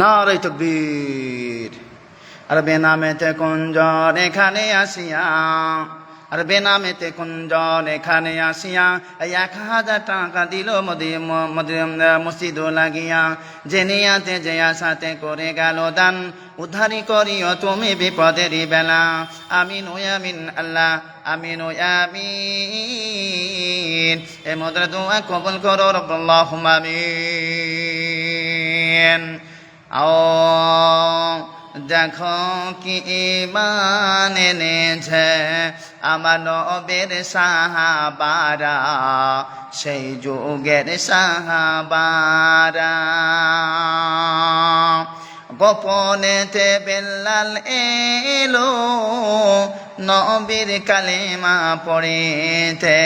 নারাই তকবীর। আর বেনামেতে কুঞ্জন এখানে আসিয়া আর বেনামেতে কুঞ্জন এখানে আসিয়া, এই এক হাজার টাকা দিল মসজিদ লাগিয়া। যে নিয়াতে, যে আশাতে করে গেল দান উদ্ধারি করিও তুমি বিপদেরই বেলা। আমিন ওয়ামিন আল্লাহ, আমিন ওয়ামিন এ মদ্রা দোয়া কবুল করো রব্বাল্লাহ আমিন। ও দেখো কি ইমান এনেছে আমার নবের সাহাবারা, সেই যুগের সাহাবারা। গোপনেতে বেল্লাল এলো, নবীর কালেমা পড়েতে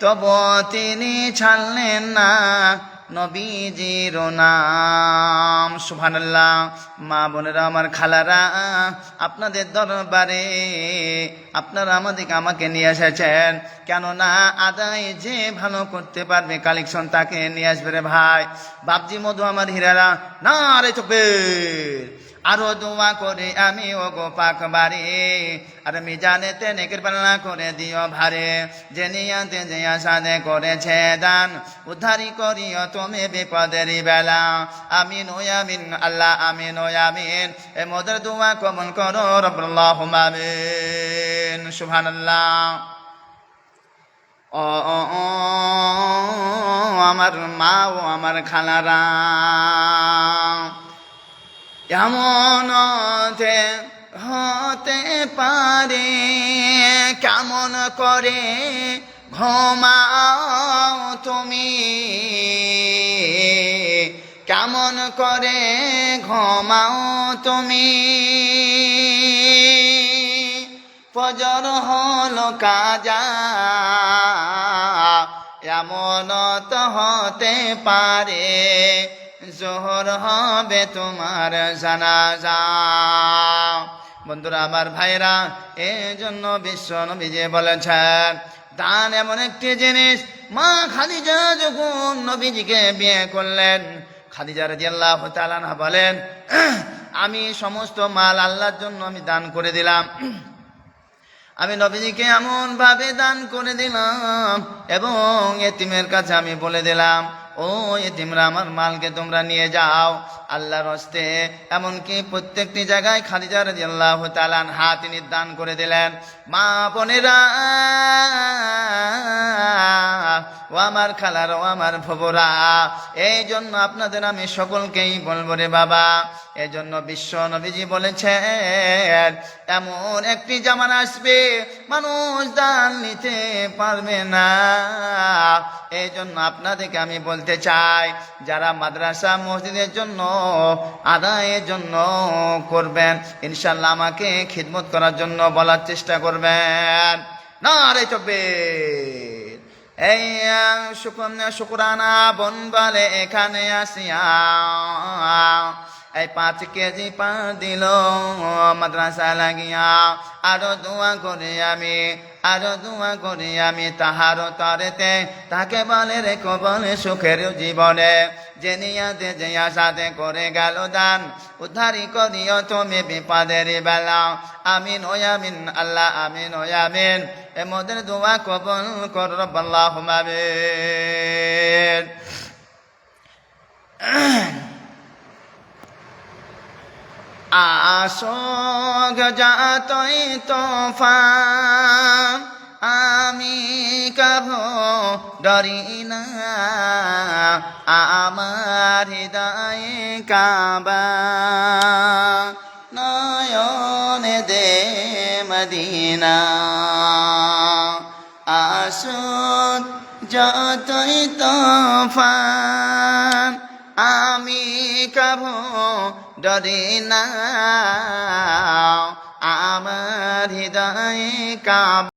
তব তিনি ছাড়লেন না। নবীজির নাম। সুবহানাল্লাহ। মা বোনেরা, আমার খালারা, আপনাদের দরবারে আপনারা আমাদেরকে আমাকে নিয়ে এসেছেন। কেননা আদায় যে ভালো করতে পারবে কালেকশন তাকে নিয়ে আসবে রে ভাই। বাপজি মধু, আমার হীরারা না রে চোখে আরও দোয়া করে আমি ও গো পাক বাড়ি। আর আমি জানেতে নেকের পালনা করে দিও ভারে। যে নিয়াতে যে আসাদে করেছে দান উদ্ধারি করিও তুমি বিপদের বেলা। আমিন ও আমিন আল্লাহ আমিন ও আমিন। এ মদের দোয়া কমন করো রব্বাল্লাহ আমিন। সুবহানাল্লাহ। ও, আমার মা ও আমার খালারা। এমন হতে পারে, কেমন করে ঘুমাও তুমি? কেমন করে ঘুমাও তুমি? ফজর হলো কাজা এমন হতে পারে জোহর হবে তোমার জানাজা। বন্ধুরা, আমার ভাইরা এই জন্য বিশ্ব নবীজি বলেছেন, দান এমন একটি জিনিস, মা খাদিজা যখন নবীজিকে বিয়ে করলেন, খাদিজা রাদিয়াল্লাহু তাআলা বলেন আমি সমস্ত মাল আল্লাহর জন্য আমি দান করে দিলাম। আমি নবীজিকে এমন ভাবে দান করে দিলাম এবং এতিমের কাছে আমি বলে দিলাম। ও এতিমরা আমার মালকে তোমরা নিয়ে যাও আল্লাহর হস্তে, এমনকি প্রত্যেকটি জায়গায় খাদিজা রাজি আল্লাহ তালান হা তিনি দান করে দিলেন। মা বোনেরা, ও আমার খালার, ও আমার ভবরা এই জন্য আপনাদের আমি সকলকেই বলব রে বাবা এই জন্য বিশ্ব নবীজি বলেছেন, এমন একটি জামান আসবে, মানুষ দান নিতে পারবে না। এই জন্য আপনাদেরকে আমি বলতে চাই, যারা মাদ্রাসা মসজিদের জন্য আদায়ের জন্য করবেন। ইনশাল্লাহ আমাকে খিদমত করার জন্য বলার চেষ্টা করবেন। না রে চব্বে শুকুরানা বন বলে এখানে আসিয়া। এই পাঁচ কেজি পা দিল মাদ্রাসা লাগিয়া। আরও দোয়া করে আমি, আরও দোয়া করে আমি তাহার তরেতে। তাকে বলে রেখো বলে সুখের জীবনে। যে নিয়াতে যে আশাতে করে গেল দান উদ্ধারি করিও তুমি বিপদের বেলা। আমিন ও আমিন, আল্লাহ আমিন ও আমিন। এ মোদের দোয়া কবল কর রব্বাল্লাহ আমিন। আসগ যাতই তোফান আমি কভ ডরি না। আমার হৃদয়ে কাবা। নয়ন দে মদিনা। আসুন যতই তোফান, আমি কভো ডরি না আমার হৃদয়ে কাব।